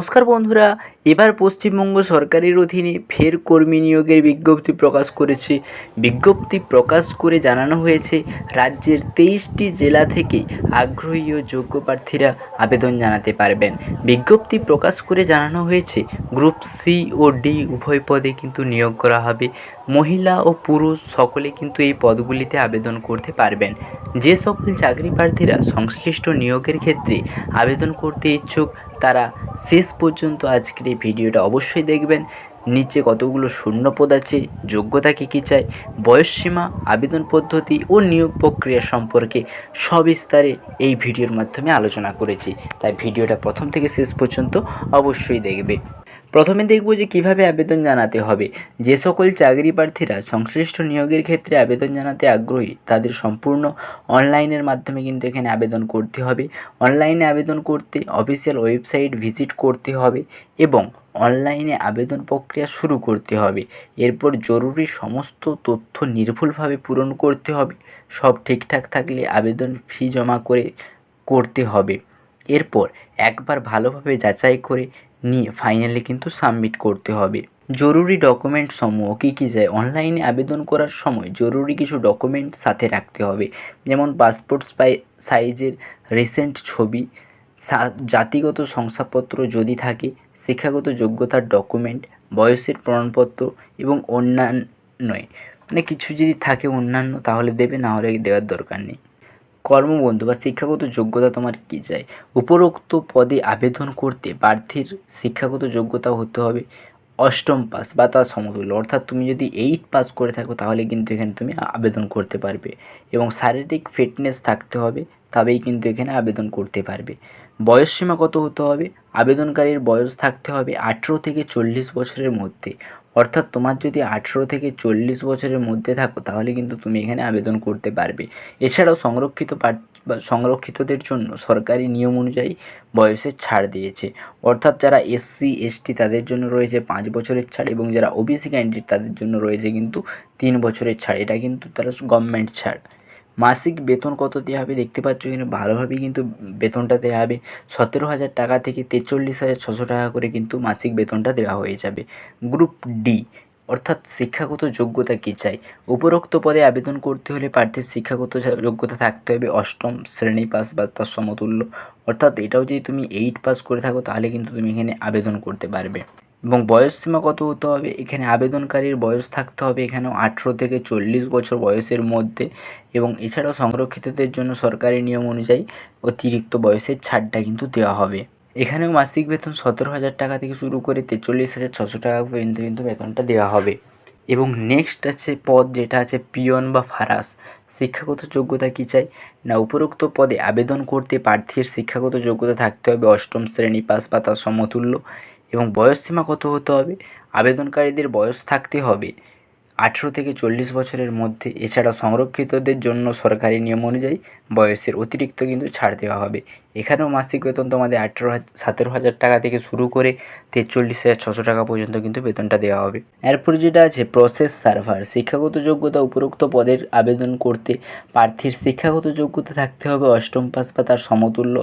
নমস্কার বন্ধুরা, এবার পশ্চিমবঙ্গ সরকারের অধীনে ফের কর্মী নিয়োগের বিজ্ঞপ্তি প্রকাশ করেছে। বিজ্ঞপ্তি প্রকাশ করে জানানো হয়েছে, রাজ্যের তেইশটি জেলা থেকে আগ্রহী ও যোগ্য প্রার্থীরা আবেদন জানাতে পারবেন। বিজ্ঞপ্তি প্রকাশ করে জানানো হয়েছে, গ্রুপ সি ও ডি উভয় পদে কিন্তু নিয়োগ করা হবে। মহিলা ও পুরুষ সকলে কিন্তু এই পদগুলিতে আবেদন করতে পারবেন। যে সকল চাকরি প্রার্থীরা সংশ্লিষ্ট নিয়োগের ক্ষেত্রে আবেদন করতে ইচ্ছুক, তারা শেষ পর্যন্ত আজকের এই ভিডিওটা অবশ্যই দেখবেন। নিচে কতগুলো শূন্যপদ আছে, যোগ্যতা কী কী চাই বয়সসীমা আবেদন পদ্ধতি ও নিয়োগ প্রক্রিয়া সম্পর্কে সবিস্তারে এই ভিডিওর মাধ্যমে আলোচনা করেছি। তাই ভিডিওটা প্রথম থেকে শেষ পর্যন্ত অবশ্যই দেখবে। প্রথমে দেখব যে কীভাবে আবেদন জানাতে হবে। যে সকল চাকরি প্রার্থীরা সংশ্লিষ্ট নিয়োগের ক্ষেত্রে আবেদন জানাতে আগ্রহী, তাদের সম্পূর্ণ অনলাইনের মাধ্যমে কিন্তু এখানে আবেদন করতে হবে। অনলাইনে আবেদন করতে অফিসিয়াল ওয়েবসাইট ভিজিট করতে হবে এবং অনলাইনে আবেদন প্রক্রিয়া শুরু করতে হবে। এরপর জরুরি সমস্ত তথ্য নির্ভুলভাবে পূরণ করতে হবে। সব ঠিকঠাক থাকলে আবেদন ফি জমা করে করতে হবে। এরপর একবার ভালোভাবে যাচাই করে নিয়ে ফাইনালি কিন্তু সাবমিট করতে হবে। জরুরি ডকুমেন্ট সমূহ কী কী যায় অনলাইনে আবেদন করার সময় জরুরি কিছু ডকুমেন্ট সাথে রাখতে হবে। যেমন পাসপোর্ট সাইজের রিসেন্ট ছবি জাতিগত শংসাপত্র যদি থাকে, শিক্ষাগত যোগ্যতার ডকুমেন্ট বয়সের প্রমাণপত্র এবং অন্যান্য মানে কিছু যদি থাকে অন্যান্য তাহলে দেবে, না হলে দেওয়ার দরকার নেই। কর্মবন্ধু বা শিক্ষাগত যোগ্যতা তোমার কী চাই? উপরোক্ত পদে আবেদন করতে প্রার্থীর শিক্ষাগত যোগ্যতা হতে হবে অষ্টম পাস বা তার সমতুল্য। অর্থাৎ তুমি যদি এইট পাস করে থাকো তাহলে কিন্তু এখানে তুমি আবেদন করতে পারবে এবং শারীরিক ফিটনেস থাকতে হবে তবেই কিন্তু এখানে আবেদন করতে পারবে। বয়স সীমা কত হতে হবে? আবেদনকারীর বয়স থাকতে হবে আঠেরো থেকে চল্লিশ বছরের মধ্যে। অর্থাৎ তোমার যদি আঠেরো থেকে চল্লিশ বছরের মধ্যে থাকো, তাহলে কিন্তু তুমি এখানে আবেদন করতে পারবে। এছাড়াও সংরক্ষিত সংরক্ষিতদের জন্য সরকারি নিয়ম অনুযায়ী বয়সের ছাড় দিয়েছে। অর্থাৎ যারা এসসি এসটি তাদের জন্য রয়েছে পাঁচ বছরের ছাড় এবং যারা ওবিসি ক্যান্ডিডেট তাদের জন্য রয়েছে কিন্তু তিন বছরের ছাড়। এটা কিন্তু তারা গভর্নমেন্ট ছাড়। মাসিক বেতন কত দেওয়া হবে দেখতে পাচ্ছ এখানে ভালোভাবেই কিন্তু বেতনটা দেওয়া হবে। সতেরো হাজার টাকা থেকে তেচল্লিশ হাজার ছশো টাকা করে কিন্তু মাসিক বেতনটা দেওয়া হয়ে যাবে। গ্রুপ ডি অর্থাৎ শিক্ষাগত যোগ্যতা কী চাই? উপরোক্ত পদে আবেদন করতে হলে প্রার্থীর শিক্ষাগত যোগ্যতা থাকতে হবে। অষ্টম শ্রেণি পাস বা তার সমতুল্য। অর্থাৎ এটাও যদি তুমি এইট পাস করে থাকো তাহলে কিন্তু তুমি এখানে আবেদন করতে পারবে। এবং বয়স সীমা কত হতে হবে? এখানে আবেদনকারীর বয়স থাকতে হবে এখানেও আঠেরো থেকে চল্লিশ বছর বয়সের মধ্যে এবং এছাড়াও সংরক্ষিতদের জন্য সরকারি নিয়ম অনুযায়ী অতিরিক্ত বয়সের ছাড়টা কিন্তু দেওয়া হবে। এখানেও মাসিক বেতন সতেরো হাজার টাকা থেকে শুরু করে তেচল্লিশ হাজার ছশো টাকা পর্যন্ত কিন্তু বেতনটা দেওয়া হবে। এবং নেক্সট আছে পদ যেটা আছে পিয়ন বা ফারাস। শিক্ষাগত যোগ্যতা কী চাই? না, উপরোক্ত পদে আবেদন করতে প্রার্থীর শিক্ষাগত যোগ্যতা থাকতে হবে অষ্টম শ্রেণি পাস বা তার সমতুল্য। এবং বয়সসীমা কত হতে হবে? আবেদনকারীদের বয়স থাকতে হবে। আঠেরো থেকে চল্লিশ বছরের মধ্যে এছাড়া সংরক্ষিতদের জন্য সরকারি নিয়ম অনুযায়ী বয়সের অতিরিক্ত কিন্তু ছাড় দেওয়া হবে। এখানেও মাসিক বেতন তোমাদের আঠেরো সতেরো হাজার টাকা থেকে শুরু করে তেচল্লিশ হাজার ছশো টাকা পর্যন্ত কিন্তু বেতনটা দেওয়া হবে। এরপর যেটা আছে প্রসেস সার্ভার শিক্ষাগত যোগ্যতা উপরোক্ত পদের আবেদন করতে প্রার্থীর শিক্ষাগত যোগ্যতা থাকতে হবে, অষ্টম পাস বা তার সমতুল্য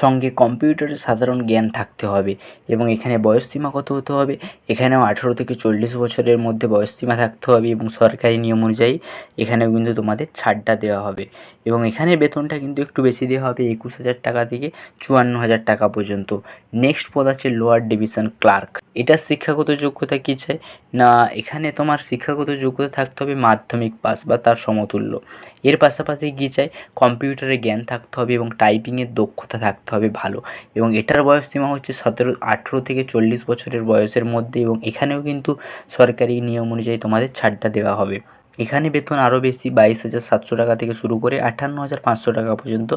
সঙ্গে কম্পিউটারের সাধারণ জ্ঞান থাকতে হবে এবং এখানে বয়সসীমা কত হতে হবে, এখানেও আঠেরো থেকে চল্লিশ বছরের মধ্যে বয়সসীমা থাকতে হবে। এবং সরকারি নিয়ম অনুযায়ী এখানেও কিন্তু তোমাদের ছাড়টা দেওয়া হবে। এবং এখানে বেতনটা কিন্তু একটু বেশি দেওয়া হবে একুশ হাজার টাকা থেকে চুয়ান্ন হাজার টাকা পর্যন্ত। নেক্সট পদ আছে লোয়ার ডিভিশন ক্লার্ক এটার শিক্ষাগত যোগ্যতা কী চাই? না, এখানে তোমার শিক্ষাগত যোগ্যতা থাকতে হবে মাধ্যমিক পাস বা তার সমতুল্য। এর পাশাপাশি কী চাই? কম্পিউটারে জ্ঞান থাকতে হবে এবং টাইপিংয়ের দক্ষতা থাকতে হবে ভালো। এবং এটার বয়স সীমা হচ্ছে সতেরো, আঠেরো থেকে চল্লিশ বছরের বয়সের মধ্যে এবং এখানেও কিন্তু সরকারি নিয়ম অনুযায়ী তোমাদের ছাড়টা দেওয়া হবে। এখানে বেতন আরও বেশি, বাইশ হাজার সাতশো টাকা থেকে শুরু করে আটান্ন হাজার পাঁচশো টাকা পর্যন্ত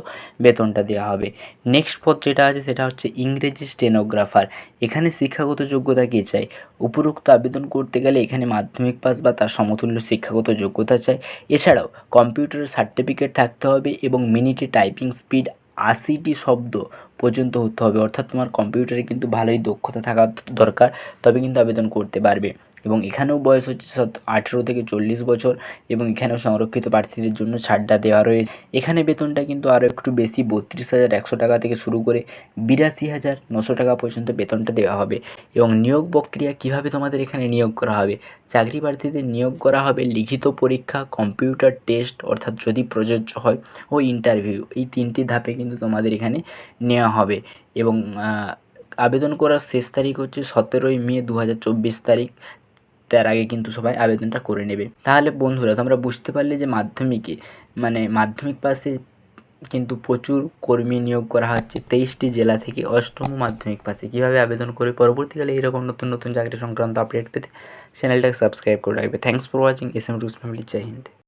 বেতনটা দেওয়া হবে। নেক্সট পদ যেটা আছে, সেটা হচ্ছে ইংরেজি স্টেনোগ্রাফার এখানে শিক্ষাগত যোগ্যতা কী চাই উপরোক্ত আবেদন করতে গেলে এখানে মাধ্যমিক পাস বা তার সমতুল্য শিক্ষাগত যোগ্যতা চাই এছাড়াও কম্পিউটারের সার্টিফিকেট থাকতে হবে এবং মিনিটে টাইপিং স্পিড আশিটি শব্দ পর্যন্ত হতে হবে। অর্থাৎ তোমার কম্পিউটারে কিন্তু ভালোই দক্ষতা থাকা দরকার, তবে কিন্তু আবেদন করতে পারবে। এবং এখানেও বয়স হচ্ছে আঠেরো থেকে চল্লিশ বছর এবং এখানেও সংরক্ষিত প্রার্থীদের জন্য ছাড়টা দেওয়া রয়েছে। এখানে বেতনটা কিন্তু আরও একটু বেশি, বত্রিশ হাজার একশো টাকা থেকে শুরু করে বিরাশি হাজার নশো টাকা পর্যন্ত বেতনটা দেওয়া হবে। এবং নিয়োগ প্রক্রিয়া কীভাবে তোমাদের এখানে নিয়োগ করা হবে? চাকরি প্রার্থীদের নিয়োগ করা হবে লিখিত পরীক্ষা, কম্পিউটার টেস্ট অর্থাৎ যদি প্রযোজ্য হয়, ও ইন্টারভিউ। এই তিনটি ধাপে কিন্তু তোমাদের এখানে নেওয়া হবে। এবং আবেদন করার শেষ তারিখ হচ্ছে সতেরোই মে দু হাজার চব্বিশ তারিখ। তার আগে কিন্তু সবাই আবেদনটা করে নেবে। তাহলে বন্ধুরা, তোমরা বুঝতে পারলে যে মাধ্যমিকে মানে মাধ্যমিক পাশে কিন্তু প্রচুর কর্মী নিয়োগ করা হচ্ছে। তেইশটি জেলা থেকে অষ্টম মাধ্যমিক পাশে। কীভাবে আবেদন করে? পরবর্তীকালে এরকম নতুন নতুন চাকরি সংক্রান্ত আপডেট পেতে চ্যানেলটাকে সাবস্ক্রাইব করে রাখবে। Thanks for watching S M রুস family Jai Hind